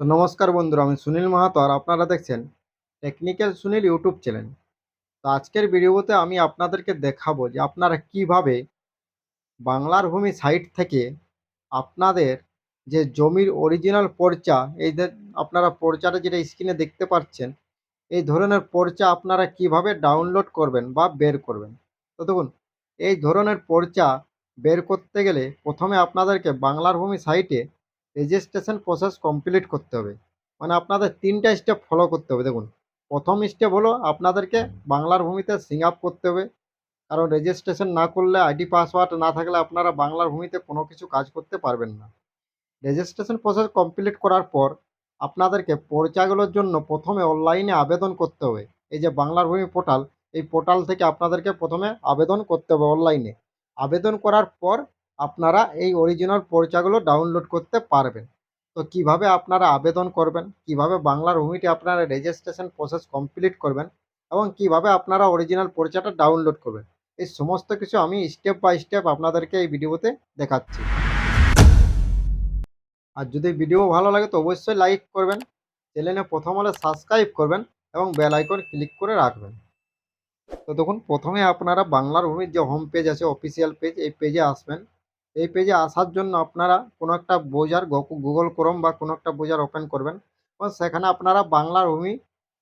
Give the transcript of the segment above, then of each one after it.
তো নমস্কার বন্ধুরা, আমি সুনীল মাহাতো আর আপনারা দেখছেন টেকনিক্যাল সুনীল ইউটিউব চ্যানেল তো আজকের ভিডিওতে আমি আপনাদেরকে দেখাবো যে আপনারা কীভাবে বাংলার ভূমি সাইট থেকে আপনাদের যে জমির অরিজিনাল পর্চা, এই আপনারা পর্চাটা যেটা স্ক্রিনে দেখতে পাচ্ছেন, এই ধরনের পর্চা আপনারা কীভাবে ডাউনলোড করবেন বা বের করবেন? তো দেখুন, এই ধরনের পর্চা বের করতে গেলে প্রথমে আপনাদেরকে বাংলার ভূমি সাইটে রেজিস্ট্রেশন প্রসেস কমপ্লিট করতে হবে। মানে আপনাদের তিনটা স্টেপ ফলো করতে হবে, দেখুন। প্রথম স্টেপ হলো আপনাদেরকে বাংলার ভূমিতে সিং আপ করতে হবে। কারণ রেজিস্ট্রেশন না করলে আইডি পাসওয়ার্ড না থাকলে আপনারা বাংলার ভূমিতে কোনো কিছু কাজ করতে পারবেন না। রেজিস্ট্রেশন প্রসেস কমপ্লিট করার পর আপনাদেরকে পর্চাগুলোর জন্য প্রথমে অনলাইনে আবেদন করতে হবে। এই যে বাংলার ভূমি পোর্টাল এই পোর্টাল থেকে আপনাদেরকে প্রথমে আবেদন করতে হবে অনলাইনে আবেদন করার পর আপনারা এই অরিজিনাল পর্চাগুলো ডাউনলোড করতে পারবেন। তো কীভাবে আপনারা আবেদন করবেন, কীভাবে বাংলার ভূমিতে আপনারা রেজিস্ট্রেশন প্রসেস কমপ্লিট করবেন এবং কীভাবে আপনারা অরিজিনাল পর্চাটা ডাউনলোড করবেন, এই সমস্ত কিছু আমি স্টেপ বাই স্টেপ আপনাদেরকে এই ভিডিওতে দেখাচ্ছি। আর যদি ভিডিও ভালো লাগে তো অবশ্যই লাইক করবেন চ্যানেলে প্রথম হলে সাবস্ক্রাইব করবেন এবং বেল আইকন ক্লিক করে রাখবেন। তো দেখুন, প্রথমে আপনারা বাংলার ভূমির যে হোম পেজ আছে অফিসিয়াল পেজ এই পেজে আসবেন। এই পেজে আসার জন্য আপনারা কোনো একটা বোজার গুগল ক্রোম বা কোনো একটা বোজার ওপেন করবেন। এবং সেখানে আপনারা Banglar Bhumi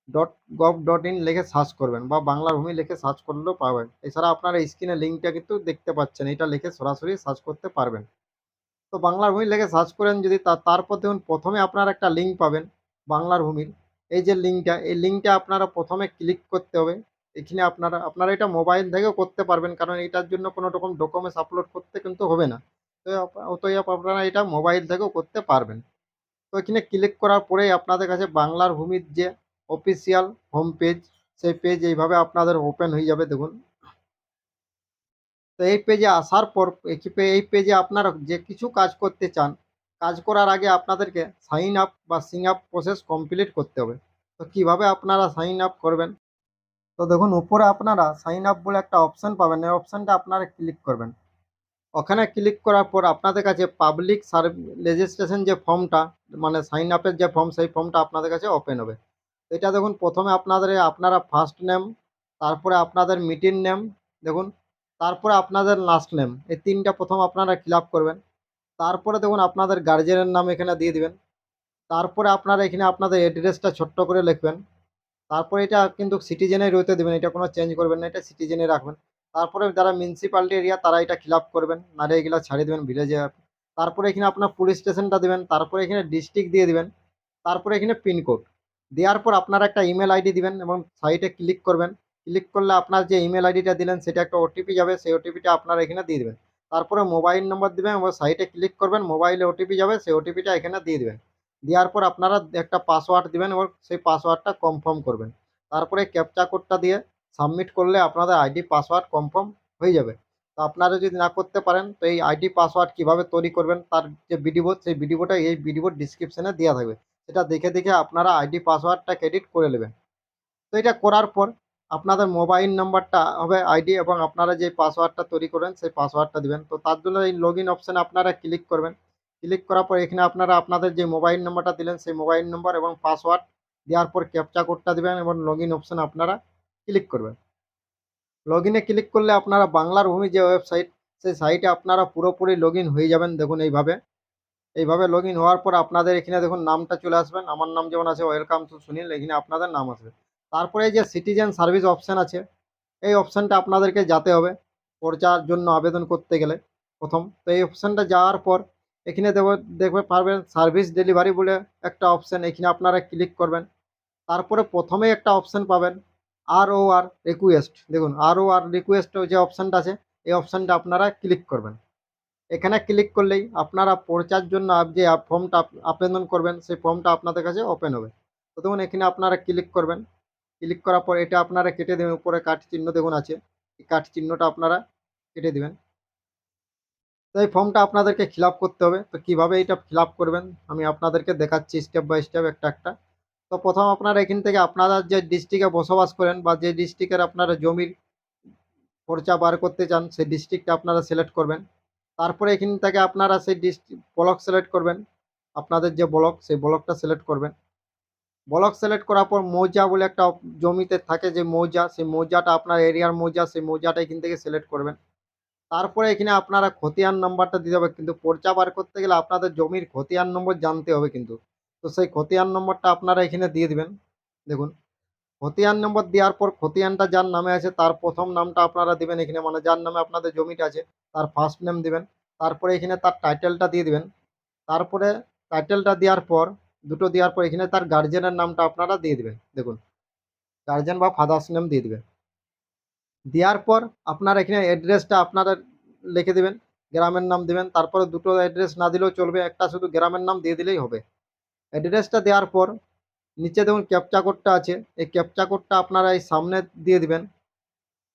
dot gov dot in লিখে সার্চ করবেন বা বাংলার ভূমি লিখে সার্চ করলেও পাবেন। এছাড়া আপনারা স্ক্রিনে লিঙ্কটা কিন্তু দেখতে পাচ্ছেন, এটা লিখে সরাসরি সার্চ করতে পারবেন। তো বাংলার ভূমি লিখে সার্চ করেন যদি তারপর দেখুন প্রথমে আপনারা একটা লিঙ্ক পাবেন বাংলার ভূমির এই যে লিঙ্কটা এই লিঙ্কটা আপনারা প্রথমে ক্লিক করতে হবে। এখানে আপনারা আপনারা এটা মোবাইল থেকেও করতে পারবেন, কারণ এটার জন্য কোনো রকম ডকুমেন্টস আপলোড করতে কিন্তু হবে না। তো অতএব আপনারা এটা মোবাইল থেকেও করতে পারবেন। তো এখানে ক্লিক করার পরেই আপনাদের কাছে বাংলার ভূমির যে অফিসিয়াল হোম পেজ সেই পেজ এইভাবে আপনাদের ওপেন হয়ে যাবে, দেখুন। তো এই পেজে আসার পর এই পেজে আপনারা যে কিছু কাজ করতে চান, কাজ করার আগে আপনাদেরকে সাইন আপ বা সিং আপ প্রসেস কমপ্লিট করতে হবে। তো কীভাবে আপনারা সাইন আপ করবেন? তো দেখুন, উপরে আপনারা সাইন আপ বলে একটা অপশান পাবেন। এই অপশানটা আপনারা ক্লিক করবেন। ওখানে ক্লিক করার পর আপনাদের কাছে পাবলিক সার্ভ রেজিস্ট্রেশন যে ফর্মটা মানে সাইন আপের যে ফর্ম সেই ফর্মটা আপনাদের কাছে ওপেন হবে। এটা দেখুন, প্রথমে আপনাদের আপনারা ফার্স্ট নেম তারপরে আপনাদের মিটিং নেম দেখুন, তারপরে আপনাদের লাস্ট নেম এই তিনটা প্রথম আপনারা ফিল করবেন। তারপরে দেখুন, আপনাদের গার্জেনের নাম এখানে দিয়ে দিবেন। তারপরে আপনারা এখানে আপনাদের অ্যাড্রেসটা ছোট্ট করে লিখবেন। তারপরে এটা কিন্তু সিটিজেনে রইতে দেবেন, এটা কোনো চেঞ্জ করবেন না, এটা সিটিজেনে রাখবেন। তারপরে যারা মিউনিসিপ্যালিটি এরিয়া তারা এটা ফিল আপ করবেন নারে এগুলো ছাড়িয়ে দেবেন ভিলেজে তারপরে এখানে আপনার পুলিশ স্টেশনটা দেবেন, তারপরে এখানে ডিস্ট্রিক্ট দিয়ে দিবেন, তারপরে এখানে পিনকোড দেওয়ার পর আপনারা একটা ইমেল আইডি দিবেন এবং সাইটে ক্লিক করবেন। ক্লিক করলে আপনার যে ইমেল আইডিটা দিলেন, সেটা একটা ওটিপি যাবে, সেই ওটিপিটা আপনার এখানে দিয়ে দেবেন। তারপরে মোবাইল নম্বর দিবেন এবং সাইটে ক্লিক করবেন মোবাইলে ওটিপি যাবে, সেই ওটিপিটা এখানে দিয়ে দেবেন। দেওয়ার পর আপনারা একটা পাসওয়ার্ড দিবেন এবং সেই পাসওয়ার্ডটা কনফার্ম করবেন। তারপরে ক্যাপচা কোডটা দিয়ে সাবমিট করলে আপনাদের আইডি পাসওয়ার্ড কনফার্ম হয়ে যাবে। তো আপনারা যদি না করতে পারেন, তো এই আইডি পাসওয়ার্ড কীভাবে তৈরি করবেন, তার যে ভিডিও সেই ভিডিওটা এই ভিডিওর ডিসক্রিপশনে দেওয়া থাকবে। সেটা দেখে দেখে আপনারা আইডি পাসওয়ার্ডটা ক্রেডিট করে নেবেন। তো এটা করার পর আপনাদের মোবাইল নাম্বারটা হবে আইডি এবং আপনারা যে পাসওয়ার্ডটা তৈরি করবেন সেই পাসওয়ার্ডটা দিবেন। তো তার জন্য এই লগ ইন অপশানে আপনারা ক্লিক করবেন। ক্লিক করার পর এখানে আপনারা আপনাদের যে মোবাইল নাম্বারটা দিলেন, সেই মোবাইল নাম্বার এবং পাসওয়ার্ড দেওয়ার পর ক্যাপচা কোডটা দিবেন এবং লগ ইন অপশানে আপনারা ক্লিক করবেন। লগ ইনে ক্লিক করলে আপনারা বাংলার ভূমি যে ওয়েবসাইট সেই সাইটে আপনারা পুরোপুরি লগ হয়ে যাবেন দেখুন এইভাবে। এইভাবে লগ হওয়ার পর আপনাদের এখানে দেখুন নামটা চলে আসবেন আমার নাম যেমন আছে ওয়েলকাম টু সুনীল এখানে আপনাদের নাম আসবে। তারপরে এই যে সিটিজেন সার্ভিস অপশান আছে, এই অপশানটা আপনাদেরকে যেতে হবে। পর্চার জন্য আবেদন করতে গেলে প্রথম। তো এই অপশানটা যাওয়ার পর এখানে দেব দেখবে পারবেন সার্ভিস ডেলিভারি বলে একটা অপশান এখানে আপনারা ক্লিক করবেন। তারপরে প্রথমে একটা অপশান পাবেন আর ও আর রিকোয়েস্ট দেখুন আর ও আর রিকোয়েস্ট যে অপশানটা আছে, এই অপশানটা আপনারা ক্লিক করবেন। এখানে ক্লিক করলেই আপনারা পর্চার জন্য যে ফর্মটা আবেদন করবেন, সেই ফর্মটা আপনাদের কাছে ওপেন হবে। তো দেখুন, এখানে আপনারা ক্লিক করবেন। ক্লিক করার পর এটা আপনারা কেটে দেবেন, উপরে কাঠ চিহ্ন দেখুন আছে। এই কাঠ চিহ্নটা আপনারা কেটে দিবেন। তো এই ফর্মটা আপনাদেরকে ফিল করতে হবে। তো কীভাবে এটা ফিল করবেন, আমি আপনাদেরকে দেখাচ্ছি স্টেপ বাই স্টেপ একটা একটা। তো প্রথম আপনারা এখান থেকে আপনারা যে ডিস্ট্রিক্টে বসবাস করেন বা যে ডিস্ট্রিক্টের আপনারা জমির খরচা বার করতে চান, সেই ডিস্ট্রিক্টটা আপনারা সিলেক্ট করবেন। তারপরে এখান থেকে আপনারা সেই ডিস্ট্রিক্ট ব্লক সিলেক্ট করবেন। আপনাদের যে ব্লক, সেই ব্লকটা সিলেক্ট করবেন। ব্লক সিলেক্ট করার পর মৌজা বলে একটা জমিতে থাকে যে মৌজা, সেই মৌজাটা আপনার এরিয়ার মৌজা, সেই মৌজাটা এখান থেকে সিলেক্ট করবেন। তারপরে এখানে আপনারা খতিয়ান নাম্বারটা দিতে হবে, কিন্তু পর্চা বার করতে গেলে আপনাদের জমির খতিয়ান নম্বর জানতে হবে কিন্তু। তো সেই খতিয়ান নম্বরটা আপনারা এখানে দিয়ে দিবেন, দেখুন। খতিয়ান নম্বর দেওয়ার পর খতিয়ানটা যার নামে আছে, তার প্রথম নামটা আপনারা দিবেন এখানে মানে যার নামে আপনাদের জমিটা আছে, তার ফার্স্ট নেম দিবেন। তারপরে এখানে তার টাইটেলটা দিয়ে দিবেন। তারপরে টাইটেলটা দেওয়ার পর, দুটো দেওয়ার পর এখানে তার গার্জেনের নামটা আপনারা দিয়ে দিবেন, দেখুন। গার্জেন বা ফাদার্স নেম দিয়ে দিবেন। দেওয়ার পর আপনার এখানে অ্যাড্রেসটা আপনারা লিখে দেবেন, গ্রামের নাম দেবেন, তারপরে দুটো অ্যাড্রেস না দিলেও চলবে, একটা শুধু গ্রামের নাম দিয়ে দিলেই হবে। অ্যাড্রেসটা দেওয়ার পর নিচে দেখুন ক্যাপচা কোডটা আছে, এই ক্যাপচা কোডটা আপনারা এই সামনে দিয়ে দিবেন।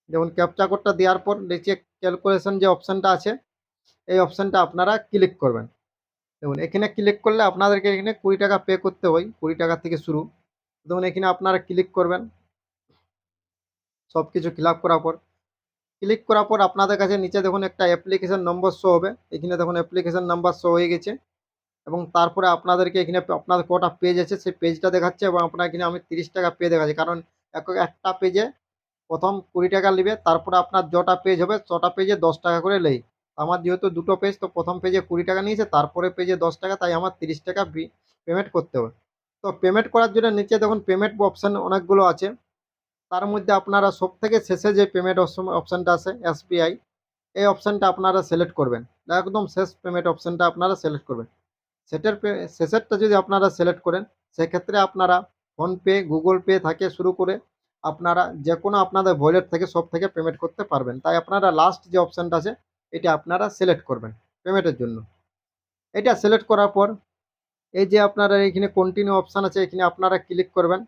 যেমন ক্যাপচা কোডটা দেওয়ার পর নিচে ক্যালকুলেশন যে অপশানটা আছে, এই অপশানটা আপনারা ক্লিক করবেন। দেখুন এখানে ক্লিক করলে আপনাদেরকে এখানে কুড়ি টাকা পে করতে হয়, কুড়ি টাকা থেকে শুরু। দেখুন এখানে আপনারা ক্লিক করবেন। সব কিছু ফিল করার পর ক্লিক করার পর আপনাদের কাছে নিচে দেখুন একটা অ্যাপ্লিকেশন নম্বর শো হবে। এখানে দেখুন অ্যাপ্লিকেশন নাম্বার শো হয়ে গেছে। এবং তারপরে আপনাদেরকে এখানে আপনাদের কটা পেজ আছে, সেই পেজটা দেখাচ্ছে এবং আপনার এখানে আমি তিরিশ টাকা পে দেখাচ্ছি। কারণ এক একটা পেজে প্রথম কুড়ি টাকা নেবে, তারপরে আপনার যটা পেজ হবে, ছটা পেজে দশ টাকা করে নেই। আমার যেহেতু দুটো পেজ তো প্রথম পেজে কুড়ি টাকা নিয়েছে, তারপরে পেজে দশ টাকা, তাই আমার তিরিশ টাকা পেমেন্ট করতে হবে। তো পেমেন্ট করার জন্য নিচে দেখুন পেমেন্ট অপশান অনেকগুলো আছে। তার মধ্যে আপনারা সব থেকে শেষে যে পেমেন্ট অপশানটা আছে এসবিআই এই অপশানটা আপনারা সিলেক্ট করবেন। একদম শেষ পেমেন্ট অপশানটা আপনারা সিলেক্ট করবেন। সেটার শেষেরটা যদি আপনারা সিলেক্ট করেন, সেক্ষেত্রে আপনারা ফোনপে গুগল পে থেকে শুরু করে আপনারা যে কোনো আপনাদের ভয়েলেট থেকে সব থেকে পেমেন্ট করতে পারবেন। তাই আপনারা লাস্ট যে অপশানটা আছে, এটা আপনারা সিলেক্ট করবেন পেমেন্টের জন্য। এটা সিলেক্ট করার পর, এই যে আপনারা এখানে কন্টিনিউ অপশান আছে, এখানে আপনারা ক্লিক করবেন।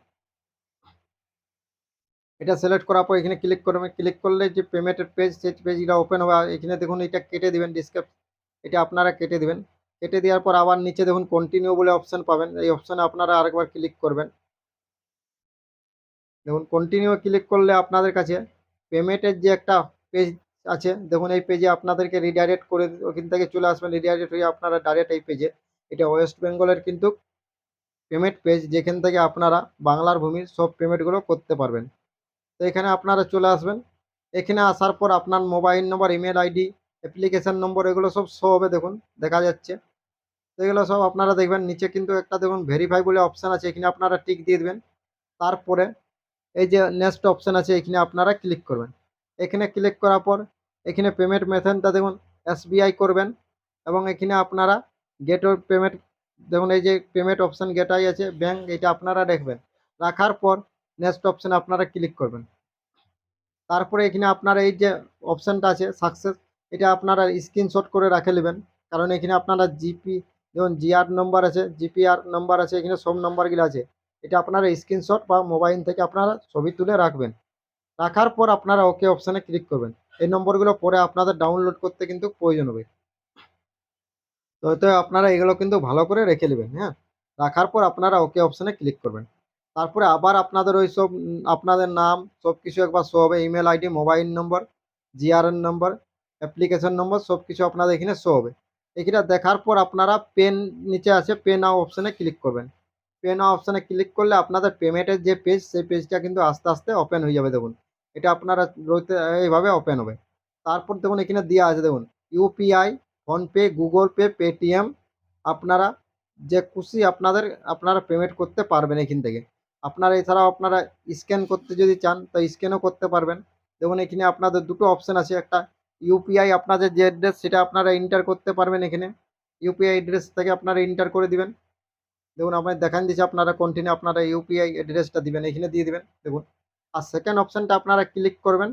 এটা সিলেক্ট করার পর এখানে ক্লিক করবেন ক্লিক করলে যে পেমেন্টের পেজ সেই পেজটা ওপেন হবে। এখানে দেখুন এটা কেটে দিবেন ডিসক্রিপ এটা আপনারা কেটে দিবেন। কেটে দেওয়ার পর আবার নিচে দেখুন কন্টিনিউ বলে অপশান পাবেন। এই অপশানে আপনারা আরেকবার ক্লিক করবেন। দেখুন কন্টিনিউ ক্লিক করলে আপনাদের কাছে পেমেন্টের যে একটা পেজ আছে, দেখুন এই পেজে আপনাদেরকে রিডাইরেক্ট করে ওখান থেকে চলে আসবেন। রিডাইরেক্ট হয়ে আপনারা ডাইরেক্ট এই পেজে এটা ওয়েস্ট বেঙ্গলের কিন্তু পেমেন্ট পেজ যেখান থেকে আপনারা বাংলার ভূমির সব পেমেন্টগুলো করতে পারবেন। তো এখানে আপনারা চলে আসবেন। এখানে আসার পর আপনার mobile number, email ID, application number, এগুলো সব শো হবে দেখুন, দেখা যাচ্ছে। তো এগুলো সব আপনারা দেখবেন, নিচে কিন্তু একটা দেখুন ভেরিফাই বলে অপশান আছে, এখানে আপনারা টিক দিয়ে দেবেন। তারপরে এই যে নেক্সট অপশান আছে, এখানে আপনারা ক্লিক করবেন। এখানে ক্লিক করার পর এখানে পেমেন্ট মেথডটা দেখুন এসবিআই করবেন এবং এখানে আপনারা গেট পেমেন্ট দেখুন এই যে পেমেন্ট অপশান গেটাই আছে ব্যাঙ্ক এটা আপনারা দেখবেন। রাখার পর নেক্সট অপশানে আপনারা ক্লিক করবেন। তারপরে এখানে আপনার এই যে অপশানটা আছে সাকসেস এটা আপনারা স্ক্রিনশট করে রাখে নেবেন। কারণ এখানে আপনারা জিপি যেমন জিআর নম্বর আছে জিপিআর নম্বর আছে, এখানে সব নম্বরগুলো আছে। এটা আপনারা স্ক্রিনশট বা মোবাইল থেকে আপনারা ছবি তুলে রাখবেন। রাখার পর আপনারা ওকে অপশানে ক্লিক করবেন। এই নম্বরগুলো পরে আপনাদের ডাউনলোড করতে কিন্তু প্রয়োজন হবে। তো আপনারা এগুলো কিন্তু ভালো করে রেখে নেবেন হ্যাঁ? রাখার পর আপনারা ওকে অপশানে ক্লিক করবেন। তারপরে আবার আপনাদের ওই সব আপনাদের নাম সব কিছু একবার শো হবে। Email ID mobile number GRN number application number সব কিছু আপনাদের এখানে শো হবে। এখানে দেখার পর আপনারা পেন নিচে আছে পে নাও অপশানে ক্লিক করবেন। পে নাও অপশানে ক্লিক করলে আপনাদের পেমেন্টের যে পেজ সেই পেজটা কিন্তু আস্তে আস্তে ওপেন হয়ে যাবে, দেখুন। এটা আপনারা রইতে, এইভাবে ওপেন হবে। তারপর দেখুন এখানে দেওয়া আছে, দেখুন। UPI PhonePe Google Pay Paytm আপনারা যে খুশি আপনাদের, আপনারা পেমেন্ট করতে পারবেন এখান থেকে। আপনারা এছাড়াও আপনারা স্ক্যান করতে যদি চান, তো স্ক্যানও করতে পারবেন। দেখুন, এখানে আপনাদের দুটো অপশান আছে। একটা ইউপিআই আপনাদের যে অ্যাড্রেস সেটা আপনারা এন্টার করতে পারবেন এখানে। ইউপিআই অ্যাড্রেস থেকে আপনারা এন্টার করে দিবেন। দেখুন আপনার দেখান দিচ্ছে, আপনারা কন্টিনিউ আপনারা ইউপিআই অ্যাড্রেসটা দিবেন। এখানে দিয়ে দিবেন, দেখুন। আর সেকেন্ড অপশানটা আপনারা ক্লিক করবেন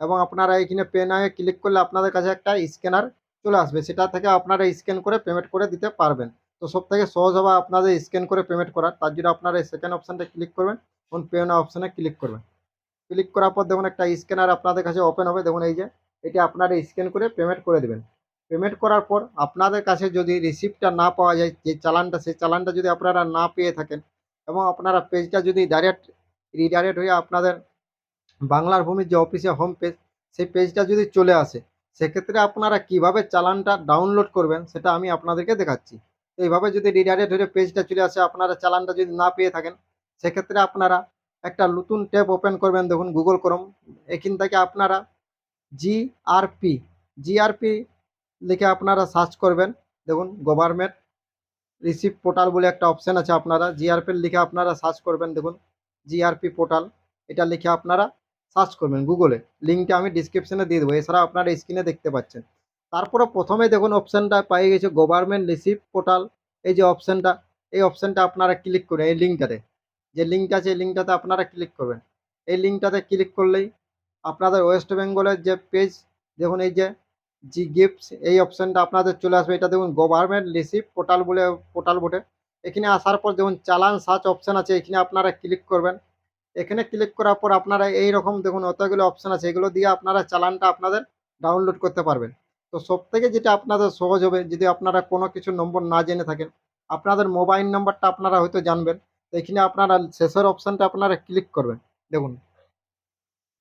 এবং আপনারা এখানে পে নাও ক্লিক করলে আপনাদের কাছে একটা স্ক্যানার চলে আসবে। সেটা থেকে আপনারা স্ক্যান করে পেমেন্ট করে দিতে পারবেন। তো সব থেকে সহজ হবে আপনাদের স্ক্যান করে পেমেন্ট করার। তার জন্য আপনারা এই সেকেন্ড অপশানটা ক্লিক করবেন এবং পে অপশানে ক্লিক করবেন। ক্লিক করার পর দেখুন একটা স্ক্যানার আপনাদের কাছে ওপেন হবে। দেখুন এই যে, এটা আপনারা স্ক্যান করে পেমেন্ট করে দেবেন। পেমেন্ট করার পর আপনাদের কাছে যদি রিসিপ্টটা না পাওয়া যায়, যে চালানটা, সেই চালানটা যদি আপনারা না পেয়ে থাকেন এবং আপনারা পেজটা যদি ডাইরেক্ট রিডাইরেক্ট হয়ে আপনাদের বাংলার ভূমির যে অফিসে হোম পেজ সেই পেজটা যদি চলে আসে, সেক্ষেত্রে আপনারা কীভাবে চালানটা ডাউনলোড করবেন, সেটা আমি আপনাদেরকে দেখাচ্ছি। এইভাবে যদি রিডাইরেক্ট হয়ে পেজটা চলে আসে, আপনারা চালানটা যদি না পেয়ে থাকেন, সেক্ষেত্রে আপনারা একটা নতুন ট্যাব ওপেন করবেন, দেখুন গুগল ক্রোম এখান থেকে আপনারা জিআরপি জিআরপি লিখে আপনারা সার্চ করবেন, দেখুন গভর্নমেন্ট রিসিভ পোর্টাল বলে একটা অপশান আছে আপনারা জিআরপি লিখে আপনারা সার্চ করবেন, দেখুন জিআরপি পোর্টাল এটা লিখে আপনারা সার্চ করবেন গুগলে লিঙ্কটা আমি ডিসক্রিপশানে দিয়ে দেবো এছাড়া আপনারা স্ক্রিনে দেখতে পাচ্ছেন। তারপরে প্রথমে দেখুন অপশানটা পাই গেছে গভর্নমেন্ট রিসিভ পোর্টাল এই যে অপশানটা এই অপশানটা আপনারা ক্লিক করে, এই লিঙ্কটাতে যে লিঙ্কটা আছে এই লিঙ্কটাতে আপনারা ক্লিক করবেন। এই লিঙ্কটাতে ক্লিক করলেই আপনাদের ওয়েস্ট বেঙ্গলের যে পেজ দেখুন এই যে জি গিফটস এই অপশানটা আপনাদের চলে আসবে। এটা দেখুন গভর্নমেন্ট রিসিভ পোর্টাল বলে পোর্টাল বটে। এখানে আসার পর দেখুন চালান সার্চ অপশান আছে, এখানে আপনারা ক্লিক করবেন। এখানে ক্লিক করার পর আপনারা এই রকম দেখুন অতগুলো অপশান আছে, এগুলো দিয়ে আপনারা চালানটা আপনাদের ডাউনলোড করতে পারবেন। তো সব থেকে যেটা আপনাদের সহজ হবে, যদি আপনারা কোনো কিছু নম্বর না জেনে থাকেন, আপনাদের মোবাইল নাম্বারটা আপনারা হয়তো জানবেন। এখানে আপনারা শেষের অপশানটা আপনারা ক্লিক করবেন। দেখুন।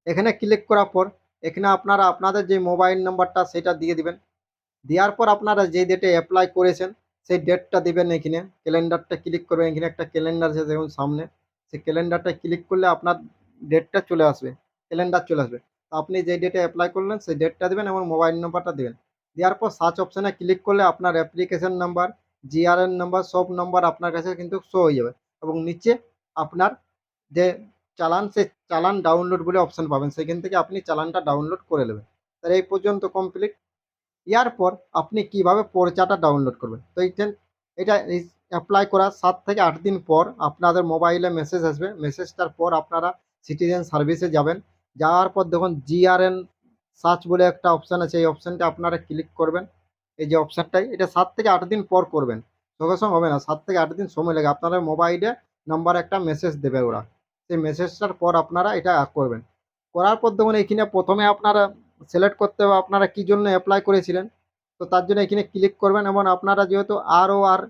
এখানে ক্লিক করার পর, এখানে আপনারা আপনাদের যে মোবাইল নাম্বারটা সেটা দিয়ে দিবেন। দেওয়ার পর আপনারা যে ডেটে অ্যাপ্লাই করেছেন, সেই ডেটটা দিবেন এখানে। ক্যালেন্ডারটা ক্লিক করবেন। এখানে একটা ক্যালেন্ডার আছে, দেখুন সামনে। সেই ক্যালেন্ডারটা ক্লিক করলে আপনার ডেটটা চলে আসবে। ক্যালেন্ডার চলে আসবে। আপনি যে ডেটে অ্যাপ্লাই করলেন, সেই ডেটটা দেবেন এবং মোবাইল নাম্বারটা দেবেন। দেওয়ার পর সার্চ অপশানে ক্লিক করলে আপনার অ্যাপ্লিকেশন নাম্বার জিআরএন নাম্বার সব নাম্বার আপনার কাছে কিন্তু শো হয়ে যাবে এবং নিচে আপনার যে চালান সে চালান ডাউনলোড বলে অপশান পাবেন। সেখান থেকে আপনি চালানটা ডাউনলোড করে নেবেন। তাহলে এই পর্যন্ত কমপ্লিট ইয়ার পর আপনি কীভাবে পর্চাটা ডাউনলোড করবেন? তো এইখান, এটা অ্যাপ্লাই করার সাত থেকে আট দিন পর আপনাদের মোবাইলে মেসেজ আসবে। মেসেজটার পর আপনারা সিটিজেন সার্ভিসে যাবেন। যাওয়ার পর দেখুন জিআরএন সার্চ বলে একটা অপশান আছে, এই অপশানটা আপনারা ক্লিক করবেন। এই যে অপশানটাই এটা সাত থেকে আট দিন পর করবেন। সঙ্গে সঙ্গে হবে না, সাত থেকে আট দিন সময় লাগে। আপনাদের মোবাইলে নাম্বার একটা মেসেজ দেবে ওরা। সেই মেসেজটার পর আপনারা এটা করবেন। করার পর দেখুন এখানে প্রথমে আপনারা সিলেক্ট করতে হবে আপনারা কী জন্য অ্যাপ্লাই করেছিলেন। তো তার জন্য এখানে ক্লিক করবেন এবং আপনারা যেহেতু আরও আর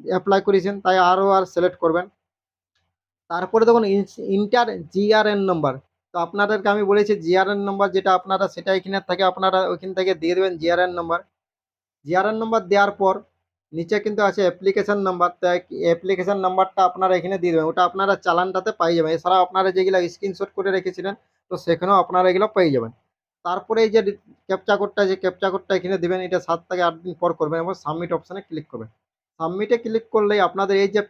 অ্যাপ্লাই করেছেন, তাই আরও আর সিলেক্ট করবেন। তারপরে দেখুন ইন্টার জিআরএন নাম্বার তো আপনাদেরকে আমি বলেছি জিআরএন নাম্বার যেটা আপনারা সেটা এখানে থেকে, আপনারা ওইখান থেকে দিয়ে দেবেন জিআরএন নাম্বার জিআরএন নাম্বার দেওয়ার পর নিচে কিন্তু আছে অ্যাপ্লিকেশন নাম্বার তো অ্যাপ্লিকেশন নাম্বারটা আপনারা এখানে দিয়ে দেবেন। ওটা আপনারা চালানটাতে পাই যাবেন। এছাড়াও আপনারা যেগুলো স্ক্রিনশট করে রেখেছিলেন, তো সেখানেও আপনারা এগুলো পেয়ে যাবেন। তারপরে এই যে ক্যাপচা কোডটা যে ক্যাপচা কোডটা এখানে দেবেন, এটা সাত থেকে আট দিন পর করবেন এবং সাবমিট অপশানে ক্লিক করবেন। সাবমিটে ক্লিক করলেই আপনাদের এই যে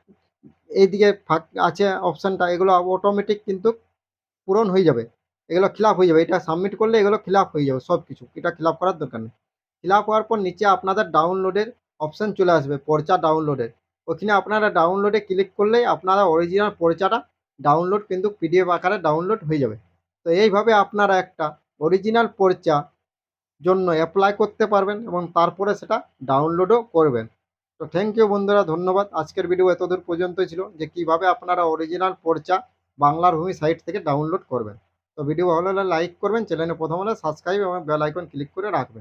এইদিকে ফাঁক আছে অপশানটা এগুলো অটোমেটিক কিন্তু পূরণ হয়ে যাবে। এগুলো খিলাপ হয়ে যাবে। এটা সাবমিট করলে এগুলো খিলাপ হয়ে যাবে সব কিছু এটা খিলাপ করার দরকার নেই। খিলাপ হওয়ার পর নিচে আপনাদের ডাউনলোডের অপশান চলে আসবে, পর্চা ডাউনলোডের ওখানে আপনারা ডাউনলোডে ক্লিক করলেই আপনারা অরিজিনাল পর্চাটা ডাউনলোড কিন্তু পিডিএফ আকারে ডাউনলোড হয়ে যাবে। তো এইভাবে আপনারা একটা অরিজিনাল পর্চা জন্য অ্যাপ্লাই করতে পারবেন এবং তারপরে সেটা ডাউনলোডও করবেন। তো থ্যাংক ইউ বন্ধুরা, ধন্যবাদ। আজকের ভিডিও এতদূর পর্যন্ত ছিল। যে কীভাবে আপনারা অরিজিনাল পর্চা বাংলার ভূমি সাইট থেকে ডাউনলোড করবেন। তো ভিডিও ভালো হলে লাইক করবেন চ্যানেলে প্রথম হলে সাবস্ক্রাইব এবং বেল আইকন ক্লিক করে রাখবেন।